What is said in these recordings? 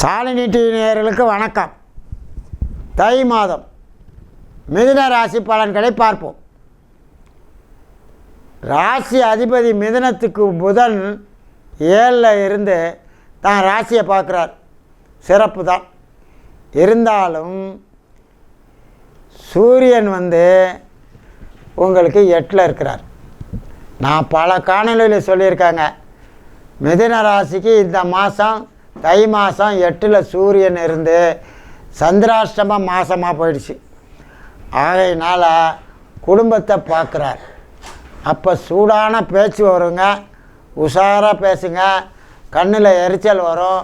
Shalini TV நேயர்களுக்கு வணக்கம். தை மாதம் மிதுன ராசி பலன்களை பார்ப்போம். ராசி அதிபதி மிதுனத்துக்கு புதன் ஏழில் இருந்து தான் ராசியை பார்க்குறார். சிறப்பு தான். இருந்தாலும் சூரியன் வந்து உங்களுக்கு எட்டில் இருக்கிறார். நான் பல காணொலியில் சொல்லியிருக்காங்க. மிதுன ராசிக்கு இந்த மாதம் தை மாதம் எட்டில் சூரியன் இருந்து சந்திராஷ்டம மாதமாக போயிடுச்சு. ஆகையினால் குடும்பத்தை பார்க்குறார். அப்போ சூடான பேச்சு வருங்க. உஷாராக பேசுங்க. கண்ணில் எரிச்சல் வரும்.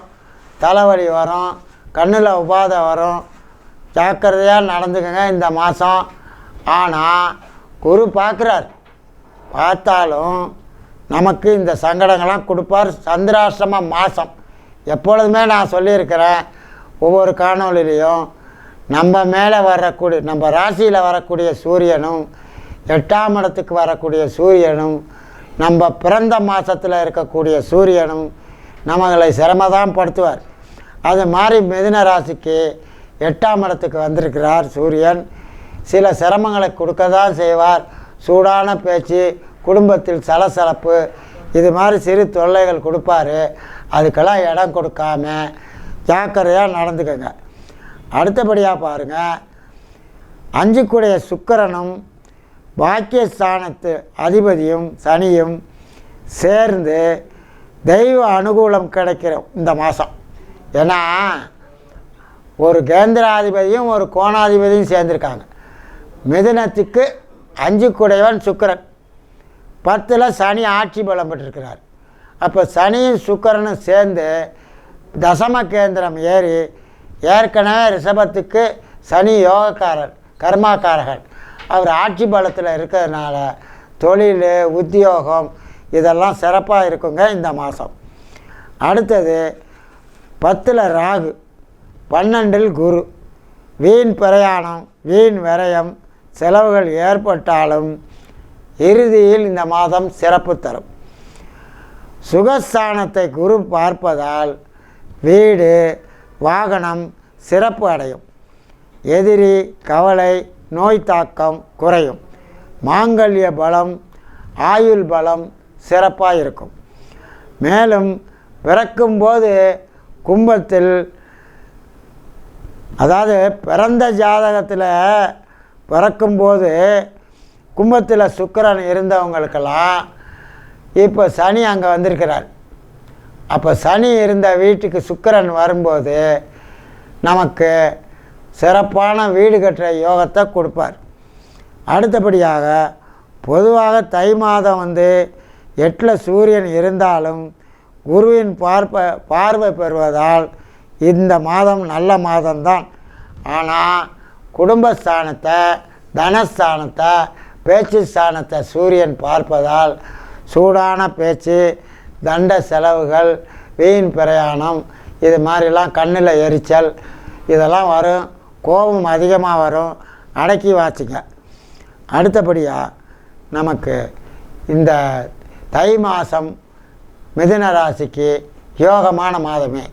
தலைவலி வரும். கண்ணில் உபாதை வரும். ஜாக்கிரதையாக நடந்துக்கங்க இந்த மாதம் ஆனால் குரு பார்க்குறார். பார்த்தாலும் நமக்கு இந்த சங்கடங்கள்லாம் கொடுப்பார் சந்திராஷ்டம மாதம் எப்பொழுதுமே நான் சொல்லியிருக்கிறேன் ஒவ்வொரு காணொலிலையும் நம்ம மேலே வரக்கூடிய நம்ம ராசியில் வரக்கூடிய சூரியனும் எட்டாம் இடத்துக்கு வரக்கூடிய சூரியனும் நம்ம பிறந்த மாதத்தில் இருக்கக்கூடிய சூரியனும் நம்மளை சிரமதான் படுத்துவார். அது மாதிரி மிதுன ராசிக்கு எட்டாம் இடத்துக்கு வந்திருக்கிறார் சூரியன். சில சிரமங்களை கொடுக்க தான் செய்வார். சூடான பேச்சு குடும்பத்தில் சலசலப்பு இது மாதிரி சிறு தொல்லைகள் கொடுப்பாரு. அதுக்கெல்லாம் இடம் கொடுக்காம ஜாக்கிரதையாக நடந்துக்கங்க. அடுத்தபடியாக பாருங்கள் அஞ்சுக்குடைய சுக்கிரனும் பாக்கியஸ்தானத்து அதிபதியும் சனியும் சேர்ந்து தெய்வ அனுகூலம் கிடைக்கிற இந்த மாதம் ஏன்னா ஒரு கேந்திராதிபதியும் ஒரு கோணாதிபதியும் சேர்ந்துருக்காங்க. மிதுனத்துக்கு அஞ்சு குடையவன் சுக்கரன். பத்தில் சனி ஆட்சி பலம் பெற்றிருக்கிறார். அப்போ சனியும் சுக்கரனும் சேர்ந்து தசம கேந்திரம் ஏறி ஏற்கனவே ரிஷபத்துக்கு சனி யோகக்காரர் கர்மாக்காரகன் அவர் ஆட்சி பலத்தில் இருக்கிறதுனால தொழில் உத்தியோகம் இதெல்லாம் சிறப்பாக இருக்குங்க இந்த மாதம் அடுத்தது பத்தில் ராகு பன்னெண்டில் குரு. வீண் பிரயாணம் வீண் விரயம் செலவுகள் ஏற்பட்டாலும் இறுதியில் இந்த மாதம் சிறப்பு தரும். சுகஸ்தானத்தை குரு பார்ப்பதால் வீடு வாகனம் சிறப்பு அடையும். எதிரி கவலை நோய் தாக்கம் குறையும். மாங்கல்ய பலம் ஆயுள் பலம் சிறப்பாக இருக்கும். மேலும் பிறக்கும்போது கும்பத்தில் அதாவது பிறந்த ஜாதகத்தில் பிறக்கும்போது கும்பத்தில் சுக்கரன் இருந்தவங்களுக்கெல்லாம் இப்போ சனி அங்கே வந்திருக்கிறார். அப்போ சனி இருந்த வீட்டுக்கு சுக்கரன் வரும்போது நமக்கு சிறப்பான வீடு கட்டுற யோகத்தை கொடுப்பார். அடுத்தபடியாக பொதுவாக தை மாதம் வந்து எட்டில் சூரியன் இருந்தாலும் குருவின் பார்ப்ப பார்வை பெறுவதால் இந்த மாதம் நல்ல மாதம்தான். ஆனால் குடும்பஸ்தானத்தை தனஸ்தானத்தை பேச்சு ஸ்தானத்தை சூரியன் பார்ப்பதால் சூடான பேச்சு தண்ட செலவுகள் வீண் பிரயாணம் இது மாதிரிலாம் கண்ணில் எரிச்சல் இதெல்லாம் வரும். கோபம் அதிகமாக வரும். அடக்கி வாச்சிங்க அடுத்தபடியாக நமக்கு இந்த தை மாதம் மிதுன ராசிக்கு யோகமான மாதமே.